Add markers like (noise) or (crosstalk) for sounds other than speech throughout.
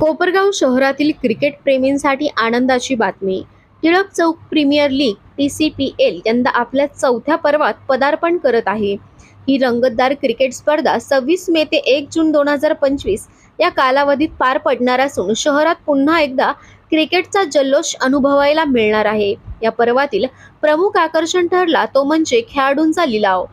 कोपरगाव शहरातील क्रिकेट प्रेमींसाठी आनंदाची बातमी. Tilak Chowk premier league T C P L यंदा आपल्या चौथ्या पर्वात पदार्पण करत आहे. ही रंगतदार क्रिकेट स्पर्धा सव्वीस मे ते एक जून दोन हजार पंचवीस या कालावधीत पार पडणार असून शहरात पुन्हा एकदा क्रिकेटचा जल्लोष अनुभवायला मिळणार आहे. या पर्वातील प्रमुख आकर्षण ठरला तो म्हणजे खेळाडूंचा लिलाव.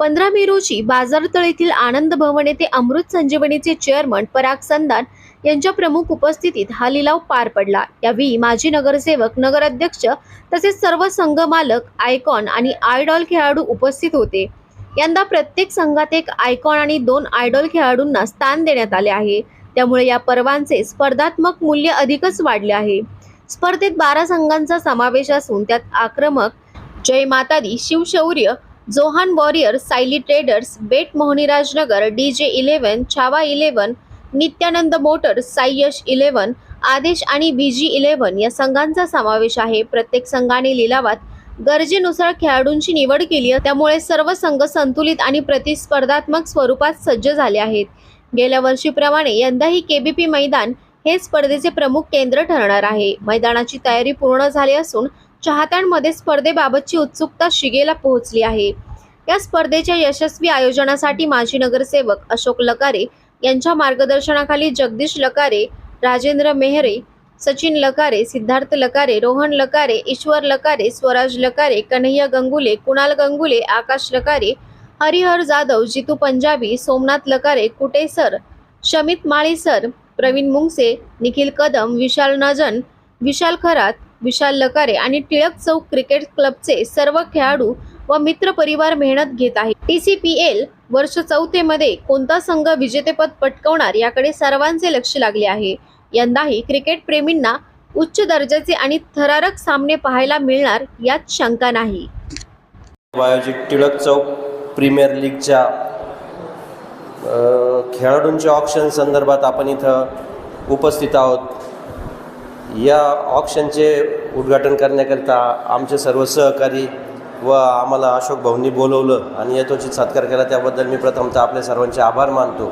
पंधरा मे रोजी बाजारतळ येथील आनंद भवन येथे अमृत संजीवनीचे चेअरमन पराग संदान यांच्या प्रमुख उपस्थितीत हा लिलाव पार पडला. यावेळी माजी नगरसेवक नगराध्यक्ष तसेच सर्व संघ मालक आयकॉन आणि आयडॉल खेळाडू उपस्थित होते. यंदा प्रत्येक संघात एक आयकॉन आणि दोन आयडॉल खेळाडूंना स्थान देण्यात आले आहे. त्यामुळे या पर्वांचे स्पर्धात्मक मूल्य अधिकच वाढले आहे. स्पर्धेत बारा संघांचा समावेश असून त्यात आक्रमक जय मातादी शिवशौर्य जोहान वॉरियर सायली ट्रेडर्स बेट Mohinirajnagar D J eleven Chhava eleven Nityanand motors Saiyash eleven Aadesh आणि व्हीजी इलेव्हन या संघांचा समावेश आहे. प्रत्येक संघाने लिलावात गरजेनुसार खेळाडूंची निवड केली आहे. त्यामुळे सर्व संघ संतुलित आणि प्रतिस्पर्धात्मक स्वरूपात सज्ज झाले आहेत. गेल्या वर्षीप्रमाणे यंदाही केबीपी मैदान हे स्पर्धेचे प्रमुख केंद्र ठरणार आहे. मैदानाची तयारी पूर्ण झाली असून चाहत्यांमध्ये स्पर्धेबाबतची उत्सुकता शिगेला पोहोचली आहे. या स्पर्धेच्या यशस्वी आयोजनासाठी माजी नगरसेवक अशोक लकारे यांच्या मार्गदर्शनाखाली जगदीश लकारे राजेंद्र मेहरे सचिन लकारे सिद्धार्थ लकारे रोहन लकारे ईश्वर लकारे स्वराज लकारे कन्हैया गंगुले कुणाल गंगुले आकाश लकारे हरिहर जाधव जितू पंजाबी सोमनाथ लकारे कुटे सर शमित माळी सर प्रवीण मुंगसे निखिल कदम विशाल नजन विशाल खरात विशाल लकारे आणि टिळक चौक क्रिकेट क्लबचे सर्व खेळाडू व मित्र परिवार मेहनत घेत आहे. टी सी पी एल वर्ष चौथेमध्ये कोणता संघ विजेतेपद पटकवणार याकडे सर्वांचे लक्ष लागले आहे. यंदाही क्रिकेट प्रेमींना उच्च दर्जाचे आणि थरारक सामने पाहायला मिळणार यात शंका नाही. आयोजित टिळक चौक प्रीमियर लीगच्या खेळाडूंच्या ऑप्शन संदर्भात आपण इथं उपस्थित आहोत. या ऑप्शनचे उद्घाटन करण्याकरिता आमचे सर्व सहकारी व आम्हाला अशोक भाऊंनी बोलवलं आणि यथोचित सत्कार केला. त्याबद्दल मी प्रथमतः आपल्या सर्वांचे आभार मानतो.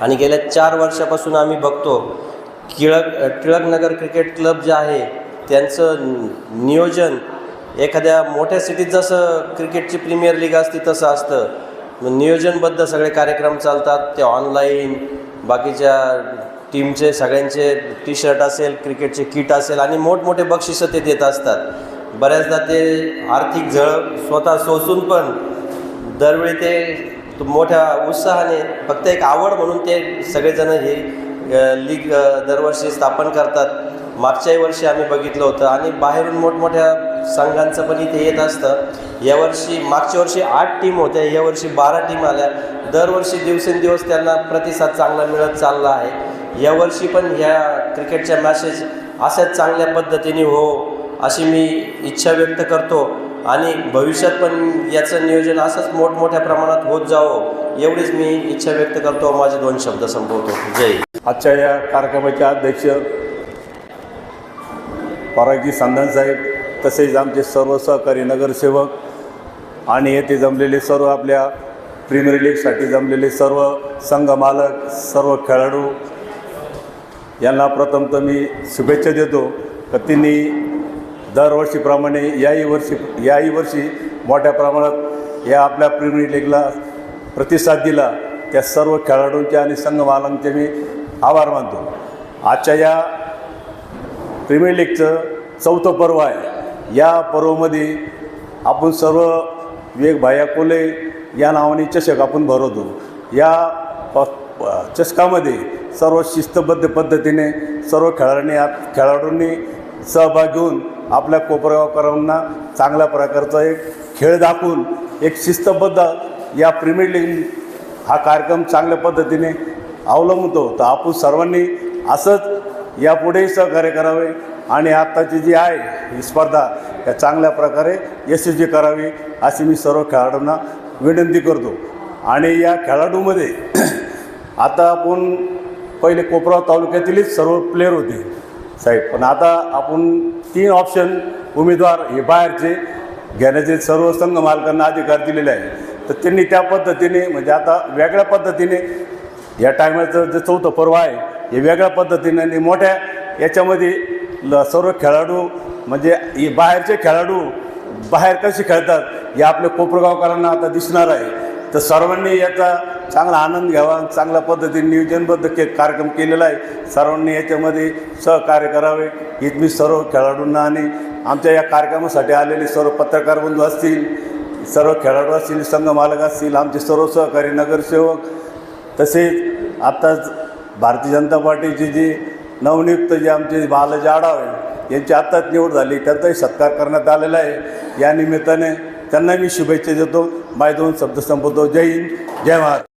आणि गेल्या चार वर्षापासून आम्ही बघतो टिळक टिळकनगर क्रिकेट क्लब जे आहे त्यांचं नियोजन एखाद्या मोठ्या सिटीत जसं क्रिकेटची प्रीमियर लीग असते तसं असतं. नियोजनबद्ध सगळे कार्यक्रम चालतात ते ऑनलाईन बाकीच्या टीमचे सगळ्यांचे टी शर्ट असेल क्रिकेटचे किट असेल आणि मोठमोठे बक्षिसं ते देत असतात. बऱ्याचदा ते आर्थिक झळ स्वतः सोसून पण दरवेळी ते मोठ्या उत्साहाने फक्त एक आवड म्हणून ते सगळेजण हे लीग दरवर्षी स्थापन करतात. मागच्याही वर्षी आम्ही बघितलं होतं आणि बाहेरून मोठमोठ्या संघांचं पण इथे येत असतं. यावर्षी मागच्या वर्षी आठ टीम होत्या यावर्षी बारा टीम आल्या. दरवर्षी दिवसेंदिवस त्यांना प्रतिसाद चांगला मिळत चालला आहे. यावर्षी पण ह्या क्रिकेटच्या मॅचेस अशाच चांगल्या पद्धतीने हो अशी मी इच्छा व्यक्त करतो. आणि भविष्यात पण याचं नियोजन असंच मोठमोठ्या प्रमाणात होत जावं एवढीच मी इच्छा व्यक्त करतो. माझे दोन शब्द संपवतो. जय. आजच्या या कार्यक्रमाचे अध्यक्ष परागी सांधन साहेब तसेच आमचे सर्व सहकारी नगरसेवक आणि येथे जमलेले सर्व आपल्या प्रीमियर लीगसाठी जमलेले सर्व संघ मालक सर्व खेळाडू यांना प्रथमतः मी शुभेच्छा देतो. का त्यांनी दरवर्षीप्रमाणे याही वर्षी याही वर्षी मोठ्या प्रमाणात या आपल्या प्रीमियर लीगला प्रतिसाद दिला. त्या सर्व खेळाडूंचे आणि संघमालांचे मी आभार मानतो. आजच्या या प्रीमियर लीगचं चौथं पर्व आहे. या पर्वामध्ये आपण सर्व विवेक भाया कोले या नावाने चषक आपण भरवतो. या चषकामध्ये सर्व शिस्तबद्ध पद्धतीने सर्व खेळाडूंनी आत खेळाडूंनी सहभाग घेऊन आपल्या कोपरगावकरांना चांगल्या प्रकारचा एक खेळ दाखवून एक शिस्तबद्ध या प्रीमियर लीग हा कार्यक्रम चांगल्या पद्धतीने अवलंबतो तर आपण सर्वांनी असंच यापुढेही सहकार्य करावे आणि आत्ताची जी आहे ही स्पर्धा या चांगल्या प्रकारे यशस्वी करावी अशी मी सर्व खेळाडूंना विनंती करतो. आणि या खेळाडूमध्ये (clears throat) आता आपण पहिले कोपराव तालुक्यातीलच सर्व प्लेयर होते. साहेब पण आता आपण तीन ऑप्शन उमेदवार हे बाहेरचे घेण्याचे सर्व संघ मालकांना अधिकार दिलेले आहे तर त्यांनी त्या पद्धतीने म्हणजे आता वेगळ्या पद्धतीने या टायमाचं जे चौथं पर्व आहे हे वेगळ्या पद्धतीने आणि मोठ्या याच्यामध्ये ल सर्व खेळाडू म्हणजे हे बाहेरचे खेळाडू बाहेर कसे खेळतात हे आपल्या कोपरगावकरांना आता दिसणार आहे. तर सर्वांनी याचा चांगला आनंद घ्यावा चांगल्या पद्धतीने नियोजनबद्ध के कार्यक्रम केलेला आहे. सर्वांनी याच्यामध्ये सहकार्य करावे. हीच मी सर्व खेळाडूंना आणि आमच्या या कार्यक्रमासाठी आलेले सर्व पत्रकार बंधू असतील सर्व खेळाडू असतील संघ मालक असतील आमचे सर्व सहकारी नगरसेवक तसेच आत्ताच भारतीय जनता पार्टीचे जे नवनियुक्त जे आमचे बालाजी आढाव आहे यांची आत्ताच निवड झाली. त्यांचाही सत्कार करण्यात आलेला आहे. या निमित्ताने त्यांना मी शुभेच्छा देतो. माय दोन शब्द संपवतो. जय हिंद जय महाराज